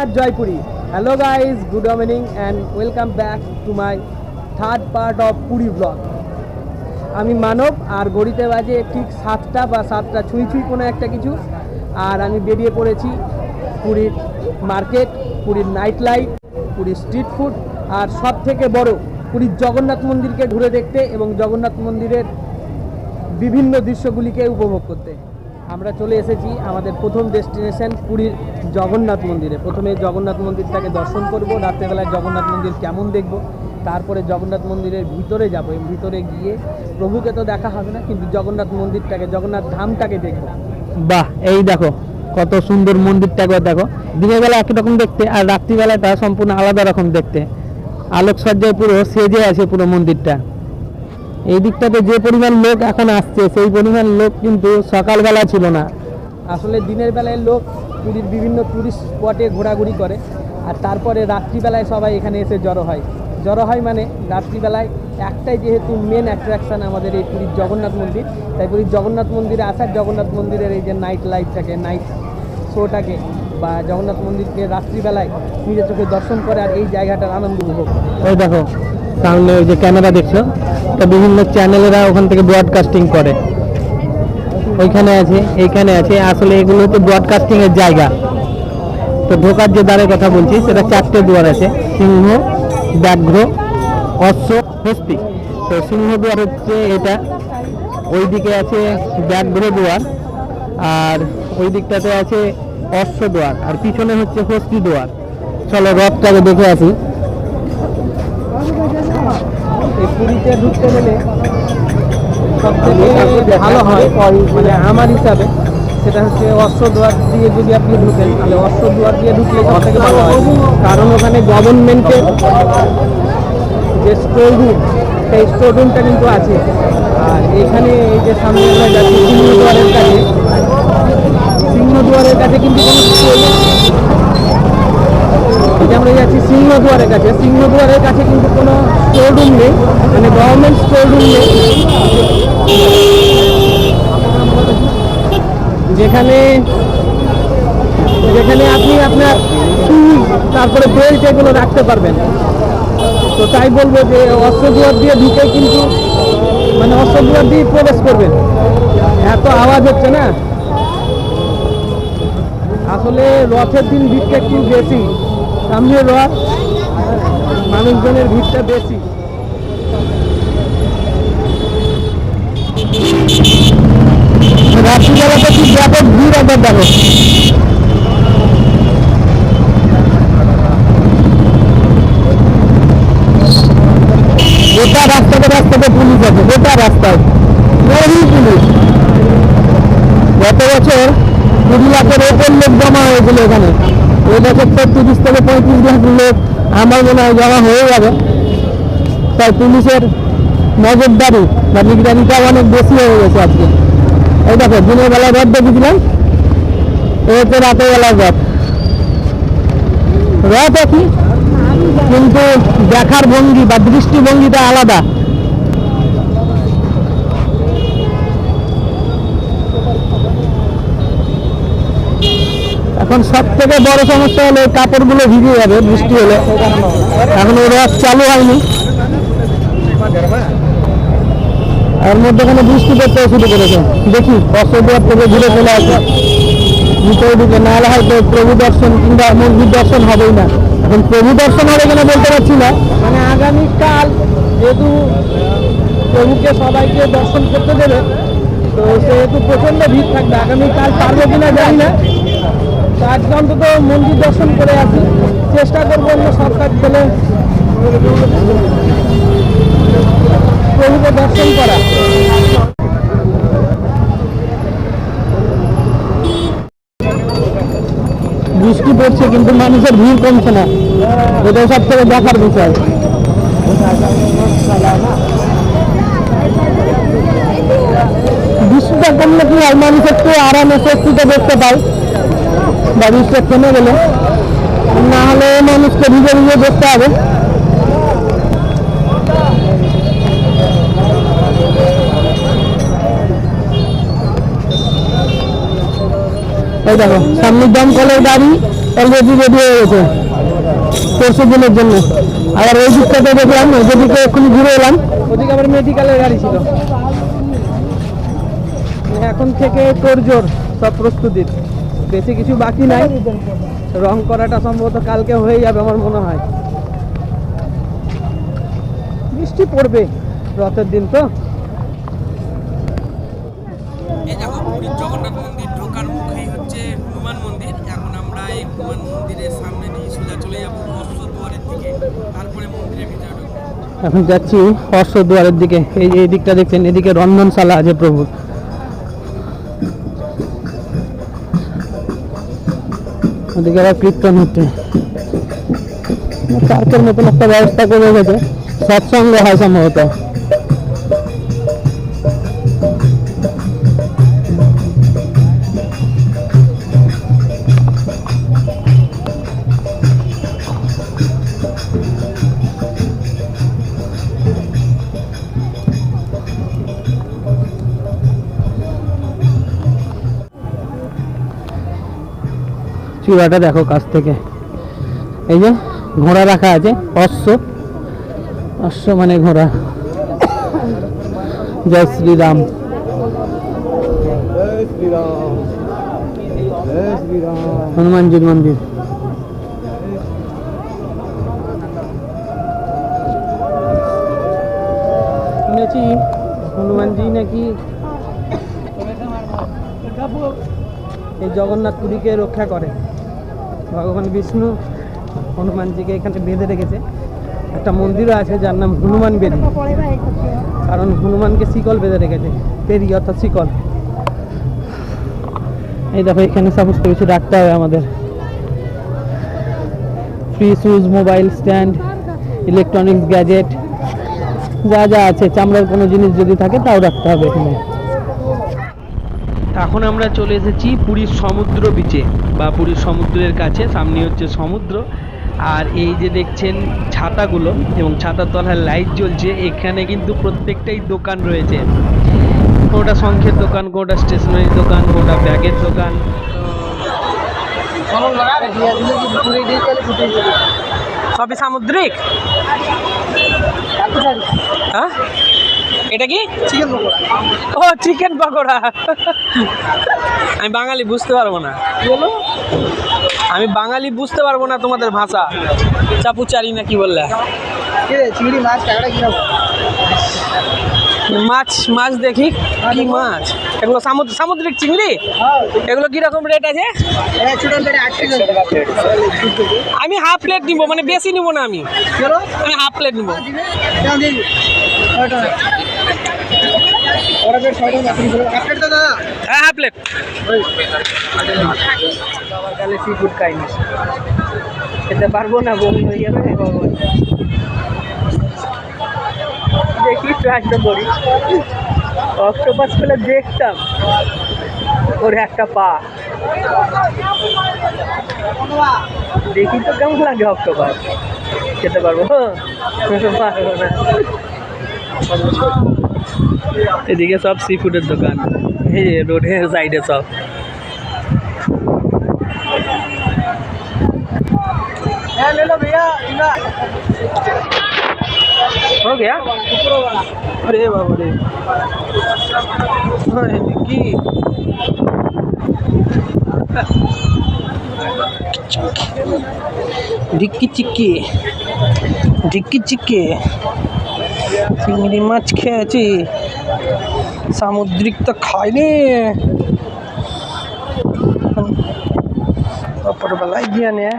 Jagannath Jaipuri. Hello guys good morning and welcome back to my third part of Puri blog আমি মানব আর গড়িতে বাজে ঠিক সাতটা বা সাতটা ছুঁই ছুঁই কোনো একটা কিছু। আর আমি বেরিয়ে পড়েছি পুরীর মার্কেট, পুরীর নাইট লাইফ পুরীর স্ট্রিট ফুড আর সব থেকে বড় পুরীর জগন্নাথ মন্দিরকে ঘুরে দেখতে এবং জগন্নাথ মন্দিরের বিভিন্ন দৃশ্যগুলিকে উপভোগ করতে। আমরা চলে এসেছি আমাদের প্রথম ডেস্টিনেশন পুরীর জগন্নাথ মন্দিরে। প্রথমে জগন্নাথ মন্দিরটাকে দর্শন করব, রাত্রেবেলায় জগন্নাথ মন্দির কেমন দেখব, তারপরে জগন্নাথ মন্দিরের ভিতরে যাব। এবং ভিতরে গিয়ে প্রভুকে তো দেখা হবে না, কিন্তু জগন্নাথ মন্দিরটাকে, জগন্নাথ ধামটাকে দেখব। বাহ, এই দেখো, কত সুন্দর মন্দিরটা একবার দেখো। দিনের বেলা একরকম দেখতে, আর রাত্রিবেলায় রাত্রিবেলাটা সম্পূর্ণ আলাদা রকম দেখতে। আলোকসজ্জায় পুরো সেজে আছে পুরো মন্দিরটা। এই দিকটাতে যে পরিমাণ লোক এখন আসছে সেই পরিমাণ লোক কিন্তু সকালবেলা ছিল না। আসলে দিনের বেলায় লোক পুরীর বিভিন্ন টুরিস্ট স্পটে ঘোরাঘুরি করে আর তারপরে রাত্রিবেলায় সবাই এখানে এসে জড়ো হয়। জড়ো হয় মানে রাত্রিবেলায় একটাই যেহেতু মেন অ্যাট্রাকশান আমাদের এই পুরীর জগন্নাথ মন্দির তাই পুরীর জগন্নাথ মন্দিরে আসার জগন্নাথ মন্দিরের এই যে নাইট লাইফটাকে নাইট শোটাকে বা জগন্নাথ মন্দিরকে রাত্রিবেলায় নিজের চোখে দর্শন করে আর এই জায়গাটার আনন্দ উপভোগ ওই দেখো সামনে ওই যে ক্যামেরা দেখছ? তা বিভিন্ন চ্যানেলেরা ওখান থেকে ব্রডকাস্টিং করে। ওইখানে আছে, এইখানে আছে, আসলে এগুলো হচ্ছে ব্রডকাস্টিং এর জায়গা। তো ঢোকার যে দ্বারের কথা বলছি, সেটা চারটে দুয়ার আছে, সিংহ, ব্যাঘ্র, অশ্ব, হস্তি। তো সিংহ দুয়ার হচ্ছে এটা ওই দিকে আছে ব্যাঘ্র দুয়ার, আর ওই দিকটাতে আছে অশ্ব দুয়ার, আর পিছনে হচ্ছে হস্তি দুয়ার। চলো রথটাকে দেখে আসি এই পুরীতে ঢুকতে গেলে সবথেকে ভালো হয় মানে আমার হিসাবে, সেটা হচ্ছে অশ্ব দুয়ার দিয়ে যদি আপনি ঢুকেন, তাহলে অশ্ব দুয়ার দিয়ে ঢুকলে সব থেকে ভালো হয়। কারণ ওখানে গভর্নমেন্টের যে স্টোর রুম সেই স্টোর রুমটা কিন্তু আছে। আর এখানে এই যে সামনে আমরা যাচ্ছি সিংহদুয়ারের কাছে সিংহদুয়ারের কাছে কিন্তু কোনো যে আমরা যাচ্ছি সিংহদুয়ারের কাছে। সিংহদুয়ারের কাছে কিন্তু কোনো স্টোর রুম নেই। মানে গভর্নমেন্ট স্টোর রুম নেই। যেখানে যেখানে আপনি আপনার তারপরে বেল্ট এগুলো রাখতে পারবেন। তো তাই বলব যে অস্ত্র দুয়ার দিয়ে ঢুকে কিন্তু মানে অস্ত্র দুয়ার দিয়ে প্রবেশ করবেন। এত আওয়াজ হচ্ছে না? আসলে রথের দিন ভিড়টা একটু বেশি। সামনে রথ মানুষজনের ভিড়টা বেশি। রাত্রিবেলাতে কি ব্যাপক ভিড় একবার দেখো গোটা রাস্তাতে রাস্তাতে পুলিশ আছে, গোটা রাস্তায়। বহু পুলিশ। গত বছর কুড়ি লাখের ওপর লোক জমা হয়েছিল এখানে। এই বছর তো তিরিশ থেকে পঁয়ত্রিশ লাখ লোক আমার মনে হয় জমা হয়ে যাবে। তাই পুলিশের নজরদারি বা নিগরানিটাও অনেক বেশি হয়ে গেছে আজকে। এই দেখো, দিনের বেলা রথ দেখেছিলাম এই হচ্ছে রাতের বেলার রথ। রথ একই, কিন্তু দেখার ভঙ্গি বা দৃষ্টিভঙ্গিটা আলাদা। এখন সব থেকে বড় সমস্যা হলো কাপড়গুলো ভিজে যাবে, বৃষ্টি হলে। এখন ওই রথ চালু হয়নি। এর মধ্যেখানে বৃষ্টি করতে শুরু করেছে দেখি অষ্টদুয়ার থেকে ঘুরে চলে আসে। ভিতরে ঢুকে নাহলে হয়তো প্রভু দর্শন কিংবা মন্দির দর্শন হবেই না। এখন প্রভু দর্শন হবে কিনা বলতে পারছি না। মানে আগামীকাল যেহেতু প্রভুকে সবাইকে দর্শন করতে দেবে, তো সেহেতু প্রচণ্ড ভিড় থাকবে। আগামীকাল পারব কিনা জানি না। আজকে অন্তত মন্দির দর্শন করে আসি। চেষ্টা করব অন্য সরকার পেলে প্রভুকে দর্শন করা। বৃষ্টি পড়ছে কিন্তু মানুষের ভিড় কমছে না। এটা সব থেকে দেখার বিষয়। বৃষ্টিটা কমলে কি হয়? মানুষ একটু আরামে স্বস্তিতে দেখতে পায়। বা বৃষ্টিটা কমে গেলে। না হলে মানুষকে ভিজে ভিজে দেখতে হবে। এই দেখো, সামনে দমকলের গাড়ি অলরেডি রেডি হয়ে গেছে। পরশু দিনের জন্য। আবার ওই দিকটাতে দেখলাম ওদিকে এক্ষুনি ঘুরে এলাম। ওদিকে আবার মেডিকেলের গাড়ি ছিল। এখন থেকে তোর জোর, সব প্রস্তুতির। বেশি কিছু বাকি নাই। রং করাটা সম্ভবত কালকে হয়ে যাবে আমার মনে হয়। বৃষ্টি পড়বে রথের দিন তো। জগন্নাথ মন্দির ঢোকার মুখেই হচ্ছে হনুমান মন্দির। এখন আমরা এই হনুমান মন্দিরের সামনে সোজা চলে যাব অশ্ব দুয়ারের দিকে। তারপরে মন্দিরের ভিতরে এখন যাচ্ছি অশ্ব দুয়ারের দিকে। এই এই দিকটা দেখছেন এদিকে রন্ধনশালা আছে প্রভুর। ওদিকে আবার কীর্তন হচ্ছে। পার্কের মতন একটা ব্যবস্থা করে গেছে সৎসঙ্গ হয় সম্ভবত। চূড়াটা দেখো কাছ থেকে। এই যে ঘোড়া রাখা আছে, অশ্ব। অশ্ব মানে ঘোড়া। জয় শ্রীরাম। হনুমানজির মন্দির। শুনেছি হনুমানজি নাকি এই জগন্নাথ পুরীকে রক্ষা করে। ভগবান বিষ্ণু, হনুমানজিকে এখানে বেঁধে রেখেছে। একটা মন্দিরও আছে যার নাম হনুমান বেদি। কারণ হনুমানকে শিকল বেঁধে রেখেছে পেরি অর্থাৎ শিকল। এই দেখো, এখানে সমস্ত কিছু রাখতে হবে আমাদের। Free shoes mobile stand electronics gadget যা যা আছে, চামড়ার কোনো জিনিস যদি থাকে, তাও রাখতে হবে এখানে। এখন আমরা চলে এসেছি পুরীর সমুদ্র বিচে বা পুরীর সমুদ্রের কাছে সামনে হচ্ছে সমুদ্র। আর এই যে দেখছেন ছাতাগুলো এবং ছাতার তলায় লাইট জ্বলছে এখানে কিন্তু প্রত্যেকটাই দোকান রয়েছে। কোনোটা শঙ্খের দোকান কোনোটা স্টেশনারি দোকান কোনোটা ব্যাগের দোকান। সবই সামুদ্রিক? হ্যাঁ? এটা কি? চিকেন ও চিকেন পকোড়া। আমি বাঙালি বুঝতে পারব না। বলো। আমি বাঙালি বুঝতে পারব না তোমাদের ভাষা। চাপুচারি না কি বললে? চিংড়ি মাছ কাঁকড়া কীরকম মাছ মাছ দেখি। কি মাছ? এগুলো সামুদ্রিক চিংড়ি? এগুলো কীরকম রেট আছে? আমি হাফ প্লেট নিবো মানে বেশি নিবো না আমি। আমি হাফ প্লেট নিবো। বাকি হাফ হ্যাঁ হাফ প্লেট খেতে পারব না বমি হয়ে যাবে দেখি ট্রাইটা করি অক্টোপাস পেলে দেখতাম। ওর একটা পা। দেখি তো কেমন লাগে অক্টোপাস। খেতে পারব। হ্যাঁ, পারব না। এদিকে সব সি ফুডের দোকান রোডের সাইডে সব। হ্যাঁ ভাইয়া गया अरे बाबा रे हाँ, डिक्की ডিক্কি চিক্কি ডিক্কি চিক্কি চিংড়ি মাছ খেয়েছি সামুদ্রিক তো খাইনি দুপুরবেলায় গিয়ে নিয়ে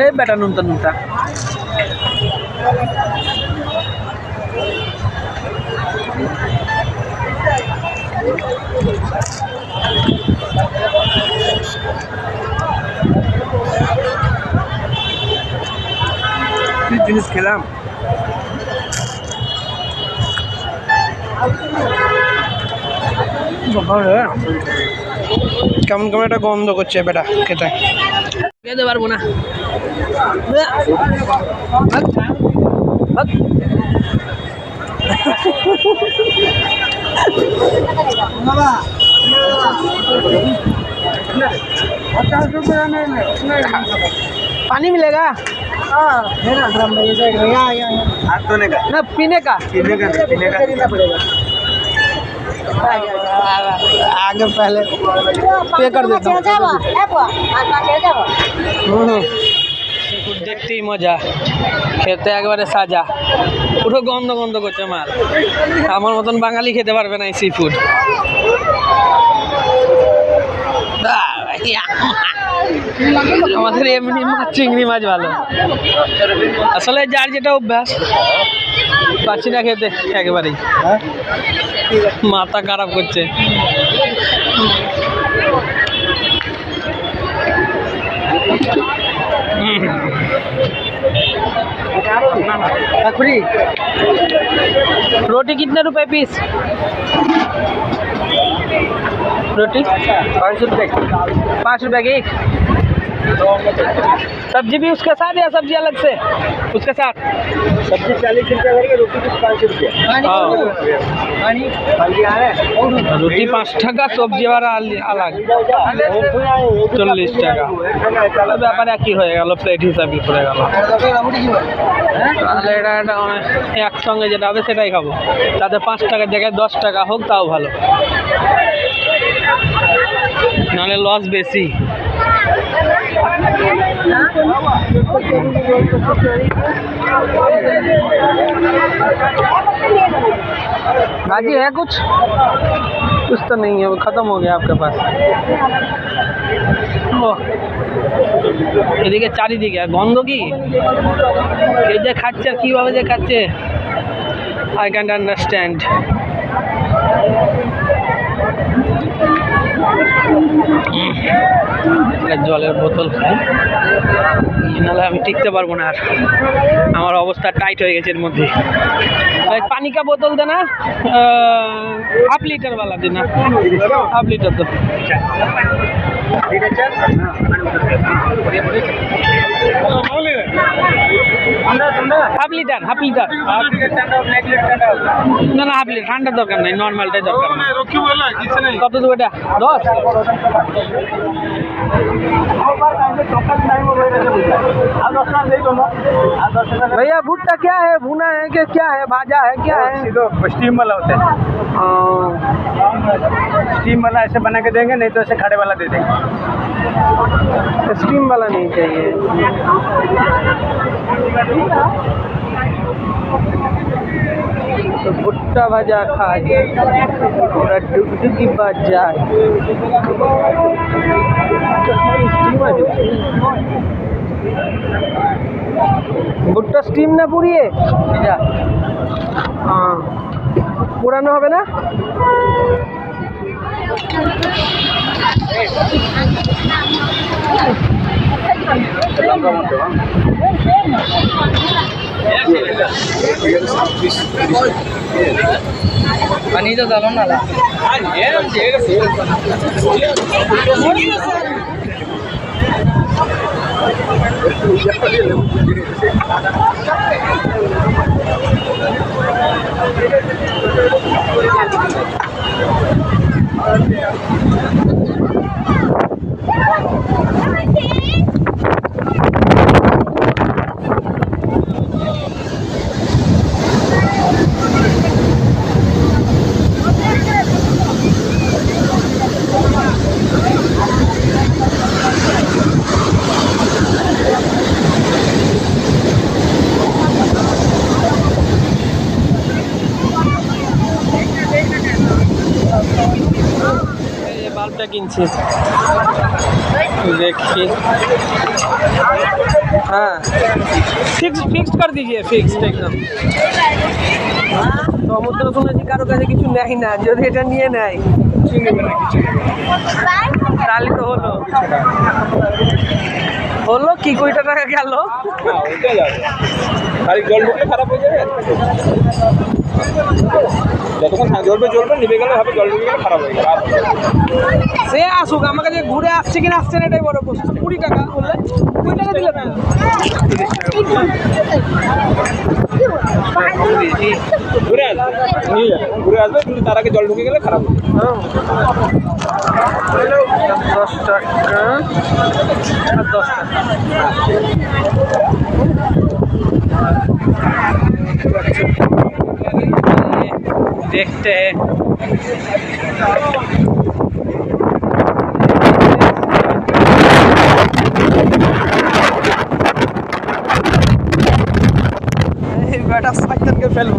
এই বেটা নুনতা নুনতা কি জিনিস খেলাম? কেমন কেমন একটা গন্ধ করছে বেটা খেতে। খেতে পারব না। पचास रुपये नहीं नहीं पानी मिलेगा? हाँ ना ड्रम में साइड में यहाँ यहाँ यहाँ। धोने का ना पीने का पीने का पीने का खरीदना पड़ेगा आगे पहले पे कर देता हूँ? দেখতেই মজা খেতে একবারে সাজা। পুরো গন্ধ গন্ধ করছে মাল। আমার মতন বাঙালি খেতে পারবে না এই সি ফুড আমাদের এমনি মাছ চিংড়ি মাছ ভালো। আসলে যার যেটা অভ্যাস পাচ্ছি না খেতে একেবারেই। মাথা খারাপ করছে। फ्री रोटी कितने रुपए पीस? रोटी? पाँच रुपये पाँच रुपए की सब्जी भी उसके साथ या सब्जी अलग से उसके साथ सब्जी चालीस रुपये करके रोटी कुछ पाँच रुपये हाँ। पानी पानी आ रहा है रोटी पाँच টাকা সবজি ভাড়া আল- আলাগ চল্লিশ টাকা তাহলে ব্যাপারে কি হয়ে গেল প্লেট হিসাবই পড়ে গেল তাহলে এটা একটা অনেক একসঙ্গে যেটা হবে সেটাই খাবো তাতে পাঁচ টাকার জায়গায় দশ টাকা হোক তাও ভালো নাহলে লস বেশি भाजी है कुछ कुछ तो नहीं है वो ख़त्म हो गया आपके पास ও এদিকে চারিদিকে আর গন্ধ কি এই যে খাচ্ছে আর কীভাবে যে খাচ্ছে আই ক্যান্ট আন্ডারস্ট্যান্ড জলের বোতল খাই নাহলে আমি টিকতে পারবো না আর আমার অবস্থা টাইট হয়ে গেছে এর মধ্যে एक पानी का बोतल देना अ, हाफ लीटर वाला देना हाफ लीटर दो হাফ লিটার হাফ লিটার না না হাফ লিটার ঠান্ডার দরকার নাই নর্মালটাই দরকার নেই কত দেবো এটা দশ भैया भुट्टा क्या है भुना है कि क्या है भाजा है क्या है स्टीम वाला होता है स्टीम वाला ऐसे बना के देंगे नहीं तो ऐसे खड़े वाला दे देंगे स्टीम वाला नहीं चाहिए ভুট্টা ভাজা খায় ওরা ডুগডুগি বাজায়। ভুট্টা স্টিম না পুড়িয়ে? এটা পুরানো হবে না? Thank you. তো দাম না এই বাল্বটা কিনছি। দেখি। হ্যাঁ। ফিক্স ফিক্সড কর দিজিয়ে ফিক্সড একদম। সমুদ্র শুনেছি কারও কাছে কিছু নেয় না, যদি এটা নিয়ে নেয় তাহলে তো হলো। হলো কি? কইটা টাকা গেল? হ্যাঁ, খারাপ হয়ে যাবে? যতক্ষণ জ্বলবে জ্বলবে নিভে গেলে হবে জল ঢুকে গেলে খারাপ হয়ে সে আসুক আমার কাছে ঘুরে আসছে কিনা আসছে না এটাই বড় প্রশ্ন। কুড়ি টাকা বললে? কুড়ি টাকা দিলে ঘুরে আসবে ঘুরে আসবে কিন্তু তার আগে জল ঢুকে গেলে খারাপ হবে। দশ টাকা আর দশ টাকা। দেখতে। বেটা সাইকেলকে ফেলব।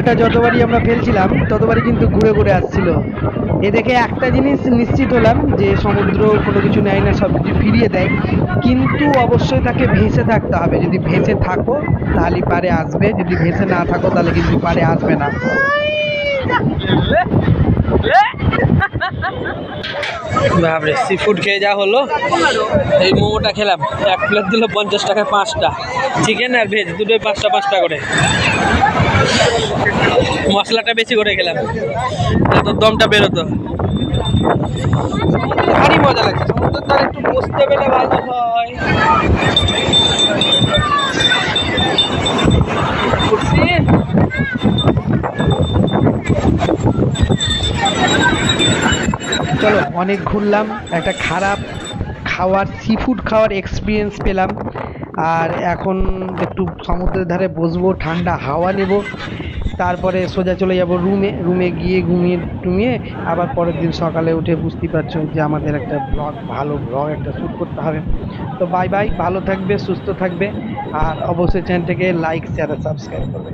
বলটা যতবারই আমরা ফেলছিলাম ততবারই কিন্তু ঘুরে ঘুরে আসছিল। এ দেখে একটা জিনিস নিশ্চিত হলাম, যে সমুদ্র কোনো কিছু নেয় না, সব কিছু ফিরিয়ে দেয়। কিন্তু অবশ্যই তাকে ভেসে থাকতে হবে। যদি ভেসে থাকো, তাহলে পারে আসবে। যদি ভেসে না থাকো, তাহলে কিন্তু পারে আসবে না। বাপরে সি ফুড খেয়ে যা হলো। এই মোমোটা খেলাম। এক প্লেট দিল পঞ্চাশ টাকায় পাঁচটা। চিকেন আর ভেজ দুটোই পাঁচটা পাঁচটা করে। মশলাটা বেশি করে খেলাম। তো দমটা বেরোতো। ভারী মজা লাগে সমুদ্রের ধারে একটু বসতে পেলে ভালো হয়। চলো, অনেক ঘুরলাম, একটা খারাপ খাওয়ার সি ফুড খাওয়ার এক্সপিরিয়েন্স পেলাম। আর এখন একটু সমুদ্রের ধারে বসবো, ঠান্ডা হাওয়া নেব। তারপরে সোজা চলে যাব রুমে রুমে গিয়ে ঘুমিয়ে টুমিয়ে আবার পরের দিন সকালে উঠে বুঝতেই পারছ যে আমাদের একটা ব্লগ ভালো ব্লগ একটা শ্যুট করতে হবে। তো বাই বাই ভালো থাকবে, সুস্থ থাকবে। আর অবশ্যই চ্যানেলটাকে লাইক শেয়ার আর সাবস্ক্রাইব করবে।